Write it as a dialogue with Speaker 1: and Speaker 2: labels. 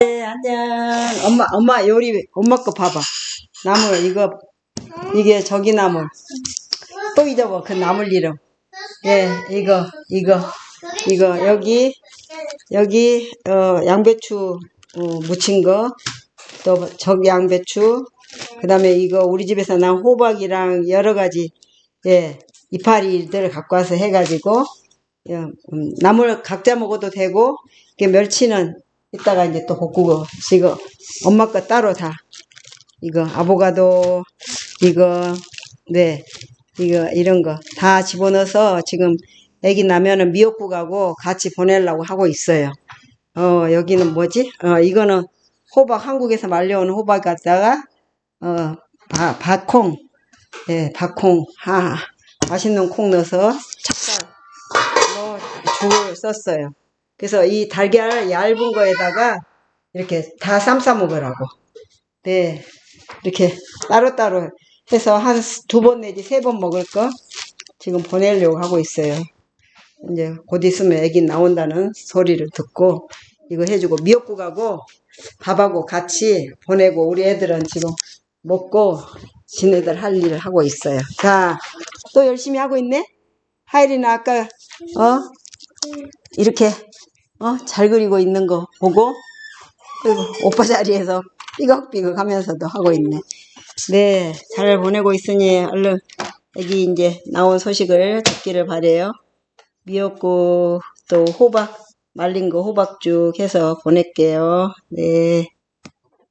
Speaker 1: 네, 안녕. 엄마, 엄마 요리, 엄마 거 봐봐. 나물, 이거, 이게 저기 나물. 또 잊어봐, 그 나물 이름. 예, 이거, 이거, 이거, 여기, 여기, 어, 양배추, 어, 무친 거. 또, 저기 양배추. 그 다음에 이거 우리 집에서 난 호박이랑 여러 가지, 예, 이파리들 갖고 와서 해가지고, 예, 음, 나물 각자 먹어도 되고, 이게 멸치는 이따가 이제 또 볶고, 이거 엄마 거 따로 다. 이거 아보가도, 이거, 네, 이거 이런 거 다 집어넣어서 지금 애기 나면은 미역국하고 같이 보내려고 하고 있어요. 어, 여기는 뭐지? 어, 이거는 호박, 한국에서 말려온 호박 갖다가, 어, 바, 박콩, 예, 박콩, 하, 맛있는 콩 넣어서 찹쌀로 죽을 썼어요. 그래서 이 달걀 얇은 거에다가 이렇게 다 쌈싸 먹으라고. 네. 이렇게 따로따로 해서 한 두 번 내지 세 번 먹을 거 지금 보내려고 하고 있어요. 이제 곧 있으면 애기 나온다는 소리를 듣고 이거 해주고 미역국하고 밥하고 같이 보내고 우리 애들은 지금 먹고 지네들 할 일을 하고 있어요. 자, 또 열심히 하고 있네? 하이리는 아까 어 이렇게 어 잘 그리고 있는 거 보고 그리고 오빠 자리에서 삐걱삐걱 하면서도 하고 있네. 네, 잘 보내고 있으니 얼른 여기 이제 나온 소식을 듣기를 바래요. 미역국 또 호박 말린 거 호박죽 해서 보낼게요. 네.